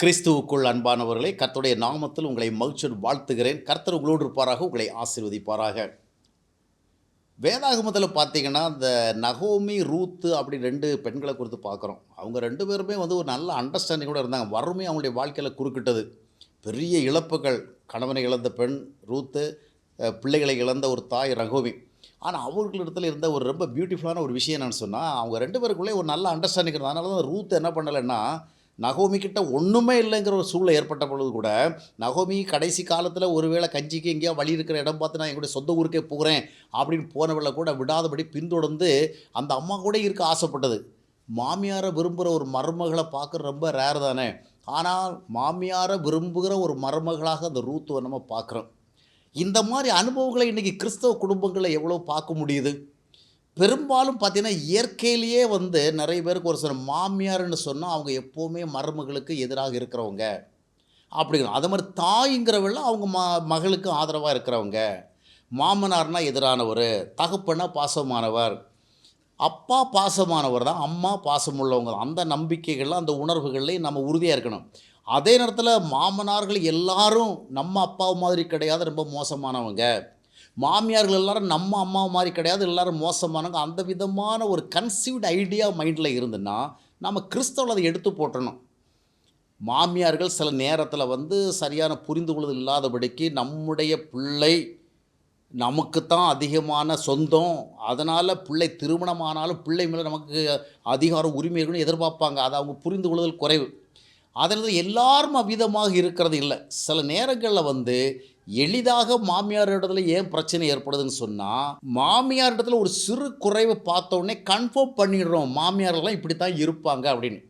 கிறிஸ்துவுக்குள் அன்பானவர்களே கர்த்தருடைய நாமத்தில் உங்களை மகிழ்ச்சியோடு வாழ்த்துகிறேன். கர்த்தர் உங்களோடு இருப்பாராக உங்களை ஆசீர்வதிப்பாராக. வேதாகமத்தில் பார்த்தீங்கன்னா இந்த நகோமி ரூத்து அப்படி ரெண்டு பெண்களை குறித்து பார்க்குறோம். அவங்க ரெண்டு பேருமே வந்து ஒரு நல்ல அண்டர்ஸ்டாண்டிங்கோடு இருந்தாங்க. வறுமை அவங்களுடைய வாழ்க்கையில் குறுக்கிட்டது. பெரிய இழப்புகள். கணவனை இழந்த பெண் ரூத்து பிள்ளைகளை இழந்த ஒரு தாய் ரகோமி. ஆனால் அவர்களிடத்தில் இருந்த ஒரு ரொம்ப பியூட்டிஃபுல்லான ஒரு விஷயம் என்னென்னு சொன்னால் அவங்க ரெண்டு பேருக்குள்ளே ஒரு நல்ல அண்டர்ஸ்டாண்டிங் இருந்தது அதனால தான் ரூத் என்ன பண்ணலைன்னா நகோமி கிட்ட ஒன்றுமே இல்லைங்கிற ஒரு சூழ்நிலை ஏற்பட்ட பொழுது கூட நகோமி கடைசி காலத்தில் ஒருவேளை கஞ்சிக்கு எங்கேயோ வழி இருக்கிற இடம் பார்த்து நான் எங்களுடைய சொந்த ஊருக்கே போகிறேன் அப்படின்னு போனவளை கூட விடாதபடி பின்தொடர்ந்து அந்த அம்மா கூட இருக்க ஆசைப்பட்டது. மாமியாரை விரும்புகிற ஒரு மருமகளை பார்க்குறது ரொம்ப ரேர் தானே. ஆனால் மாமியாரை விரும்புகிற ஒரு மருமகளாக அந்த ரூத்துவை நம்ம பார்க்குறோம். இந்த மாதிரி அனுபவங்களை இன்றைக்கி கிறிஸ்தவ குடும்பங்களில் எவ்வளோ பார்க்க முடியுது? பெரும்பாலும் பார்த்தீங்கன்னா இயற்கையிலேயே வந்து நிறைய பேருக்கு ஒரு சில மாமியார்னு சொன்னால் அவங்க எப்போவுமே மருமகளுக்கு எதிராக இருக்கிறவங்க. அப்படிங்கிற அதே மாதிரி தாய்ங்கிறவள அவங்க ம மகளுக்கு ஆதரவாக இருக்கிறவங்க. மாமனார்னா எதிரானவர் தகப்பனா பாசமானவர். அப்பா பாசமானவர் தான் அம்மா பாசமுள்ளவங்க தான். அந்த நம்பிக்கைகள்லாம் அந்த உணர்வுகள்லையும் நம்ம உறுதியாக இருக்கணும். அதே நேரத்தில் மாமனார்கள் எல்லாரும் நம்ம அப்பா மாதிரி கிடையாது ரொம்ப மோசமானவங்க. மாமியார்கள் எல்லாரும் நம்ம அம்மா மாதிரி கிடையாது எல்லாரும் மோசமானவங்க. அந்த விதமான ஒரு கன்சீவ்டு ஐடியா மைண்டில் இருந்துன்னா நம்ம கிறிஸ்தவில் அதை எடுத்து போட்டணும். மாமியார்கள் சில நேரத்தில் வந்து சரியான புரிந்து கொள்ளுதல் இல்லாதபடிக்கு நம்முடைய பிள்ளை நமக்குத்தான் அதிகமான சொந்தம். அதனால் பிள்ளை திருமணமானாலும் பிள்ளை மேலே நமக்கு அதிகாரம் உரிமை இருக்குன்னு எதிர்பார்ப்பாங்க. அதை அவங்க புரிந்து கொள்ளுதல் குறைவு. அதில் எல்லாரும் அவ்விதமாக இருக்கிறது இல்லை. சில நேரங்களில் வந்து எளிதாக மாமியார் இடத்துல ஏன் பிரச்சனை ஏற்படுதுன்னு சொன்னால் மாமியார் இடத்துல ஒரு சிறு குறைவை பார்த்த உடனே கன்ஃபார்ம் பண்ணிடுறோம். மாமியாரெல்லாம் இப்படி தான் இருப்பாங்க அப்படின்னு.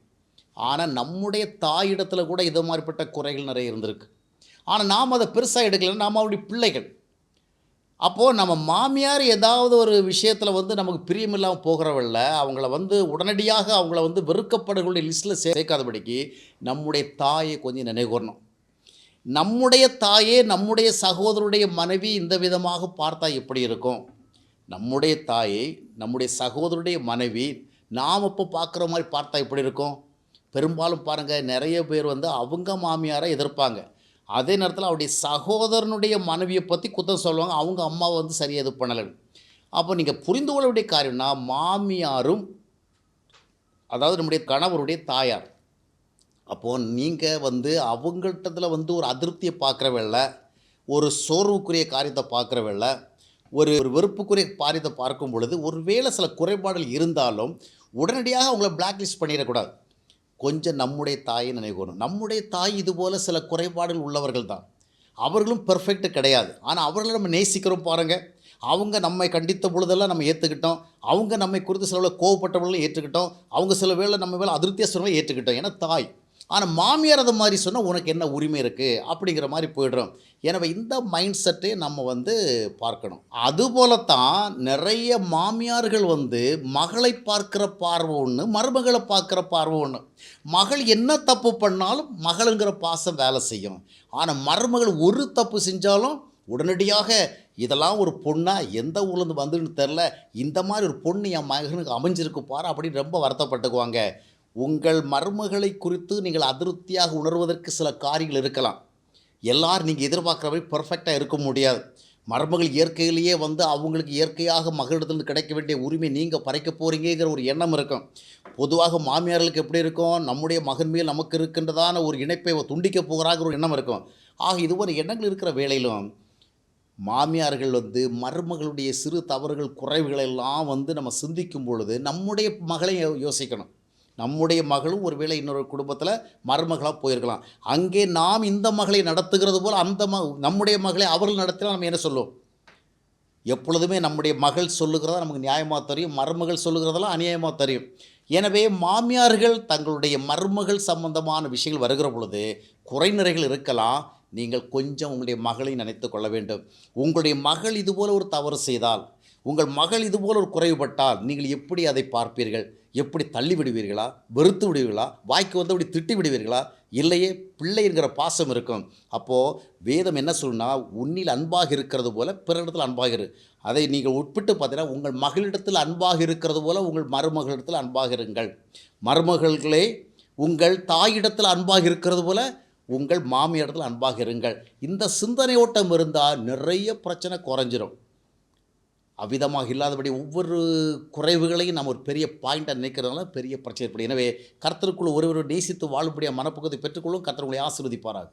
ஆனால் நம்முடைய தாயிடத்துல கூட இது மாதிரிப்பட்ட குறைகள் நிறைய இருந்திருக்கு. ஆனால் நாம் அதை பெருசாக எடுக்கல நாம் அவருடைய பிள்ளைகள். அப்போது நம்ம மாமியார் ஏதாவது ஒரு விஷயத்தில் வந்து நமக்கு பிரியமில்லாமல் போகிறவங்கள அவங்கள வந்து உடனடியாக அவங்கள வந்து வெறுக்கப்படுகளுடைய லிஸ்ட்டில் சேர்க்காதபடிக்கு நம்முடைய தாயை கொஞ்சம் நினைவுகூறணும் நம்முடைய தாயே நம்முடைய சகோதரருடைய மனைவி இந்த விதமாக பார்த்தா எப்படி இருக்கும்? நம்முடைய தாயை நம்முடைய சகோதரருடைய மனைவி நாம் இப்போ பார்க்குற மாதிரி பார்த்தா எப்படி இருக்கும்? பெரும்பாலும் பாருங்கள் நிறைய பேர் வந்து அவங்க மாமியாரை எதிர்ப்பாங்க. அதே நேரத்தில் அவருடைய சகோதரனுடைய மனைவியை பற்றி குத்தம் சொல்லுவாங்க. அவங்க அம்மாவை வந்து சரியாக இது பண்ணலை. அப்போ நீங்கள் புரிந்து கொள்ள வேண்டிய காரியம்னா மாமியாரும் அதாவது நம்முடைய கணவருடைய தாயார். அப்போது நீங்கள் வந்து அவங்கள்ட்டத்தில் வந்து ஒரு அதிருப்தியை பார்க்குறவில்ல ஒரு சோர்வுக்குரிய காரியத்தை பார்க்குறவில்ல ஒரு ஒரு வெறுப்புக்குரிய காரியத்தை பார்க்கும் பொழுது ஒருவேளை சில குறைபாடுகள் இருந்தாலும் உடனடியாக அவங்கள பிளாக்லிஸ்ட் பண்ணிடக்கூடாது. கொஞ்சம் நம்முடைய தாயை நினைக்கணும் நம்முடைய தாய் இதுபோல் சில குறைபாடுகள் உள்ளவர்கள் தான் அவர்களும் பெர்ஃபெக்ட் கிடையாது. ஆனால் அவர்களை நம்ம நேசிக்கிறோம் பாருங்கள் அவங்க நம்மை கண்டித்த பொழுதெல்லாம் நம்ம ஏற்றுக்கிட்டோம் அவங்க நம்மை குறித்து சில வேளை கோவப்பட்டவர்களும் ஏற்றுக்கிட்டோம். அவங்க சில வேளை நம்ம வேலை அதிருப்தியாக சொன்னவங்களும் ஏற்றுக்கிட்டோம். ஏன்னா தாய். ஆனால் மாமியார் அதை மாதிரி சொன்னால் உனக்கு என்ன உரிமை இருக்குது அப்படிங்கிற மாதிரி போயிடுறோம். எனவே இந்த மைண்ட் செட்டே நம்ம வந்து பார்க்கணும். அதுபோலத்தான் நிறைய மாமியார்கள் வந்து மகளை பார்க்குற பார்வை ஒன்று மருமகளை பார்க்குற பார்வை ஒன்று மகள் என்ன தப்பு பண்ணாலும் மகளுங்கிற பாசம் வேலை செய்யும். ஆனால் மருமகள் ஒரு தப்பு செஞ்சாலும் உடனடியாக இதெல்லாம் ஒரு பொண்ணாக எந்த ஊர்லேருந்து வந்துன்னு தெரில இந்த மாதிரி ஒரு பொண்ணு என் மகனுக்கு அமைஞ்சிருக்கு பாரு அப்படின்னு ரொம்ப வருத்தப்பட்டுக்குவாங்க. உங்கள் மருமகளை குறித்து நீங்கள் அதிருப்தியாக உணர்வதற்கு சில காரியங்கள் இருக்கலாம். எல்லாரும் நீங்கள் எதிர்பார்க்குற மாதிரி பர்ஃபெக்டாக இருக்க முடியாது. மர்மகள் இயற்கையிலேயே வந்து அவங்களுக்கு இயற்கையாக மகளிடத்துலேருந்து கிடைக்க வேண்டிய உரிமை நீங்கள் பறைக்க போகிறீங்கிற ஒரு எண்ணம் இருக்கும். பொதுவாக மாமியார்களுக்கு எப்படி இருக்கும்? நம்முடைய மகன் மேல் நமக்கு இருக்கின்றதான ஒரு இணைப்பை துண்டிக்க போகிறாங்கிற ஒரு எண்ணம் இருக்கும். ஆக இது எண்ணங்கள் இருக்கிற வேலையிலும் மாமியார்கள் வந்து மருமகளுடைய சிறு தவறுகள் குறைவுகள் எல்லாம் வந்து நம்ம சிந்திக்கும் பொழுது நம்முடைய மகளை யோ- யோசிக்கணும். நம்முடைய மகளும் ஒருவேளை இன்னொரு குடும்பத்தில் மருமகளாக போயிருக்கலாம். அங்கே நாம் இந்த மகளை நடத்துகிறது போல் அந்த ம நம்முடைய மகளை அவர்கள் நடத்தினால் நம்ம என்ன சொல்லுவோம்? எப்பொழுதுமே நம்முடைய மகள் சொல்லுகிறதா நமக்கு நியாயமாக தெரியும் மருமகள் சொல்லுகிறதெல்லாம் அநியாயமாக தெரியும். எனவே மாமியார்கள் தங்களுடைய மருமகள் சம்பந்தமான விஷயங்கள் வருகிற பொழுது குறைநிறைகள் இருக்கலாம். நீங்கள் கொஞ்சம் உங்களுடைய மகளை நினைத்து கொள்ள வேண்டும். உங்களுடைய மகள் இதுபோல் ஒரு தவறு செய்தால் உங்கள் மகள் இதுபோல் ஒரு குறைவுபட்டால் நீங்கள் எப்படி அதை பார்ப்பீர்கள்? எப்படி தள்ளி விடுவீர்களா வெறுத்து விடுவீர்களா? வாய்க்கு வந்து அப்படி திட்டி விடுவீர்களா இல்லையே பிள்ளை என்கிற பாசம் இருக்கும். அப்போது வேதம் என்ன சொல்லுனா உன்னில் அன்பாக இருக்கிறது போல பிறரிடத்தில் அன்பாக இரு. அதை நீங்கள் உட்பிட்டு பார்த்தீங்கன்னா உங்கள் மகளிடத்தில் அன்பாக இருக்கிறது போல உங்கள் மருமகளிடத்தில் அன்பாக இருங்கள். மருமகள்களே உங்கள் தாயிடத்தில் அன்பாக இருக்கிறது போல உங்கள் மாமியிடத்தில் அன்பாக இருங்கள். இந்த சிந்தனை ஓட்டம் இருந்தால் நிறைய பிரச்சனை குறைஞ்சிரும். அவ்விதமாக இல்லாதபடி ஒவ்வொரு குறைவுகளையும் நம்ம ஒரு பெரிய பாயிண்ட்டாக நினைக்கிறதுனால பெரிய பிரச்சனை ஏற்படும். எனவே கர்த்தருக்குள் ஒருவர் நேசித்து வாழும்படியாக மனப்பக்கத்தை பெற்றுக்கொள்ளும் கர்த்தர் உங்களை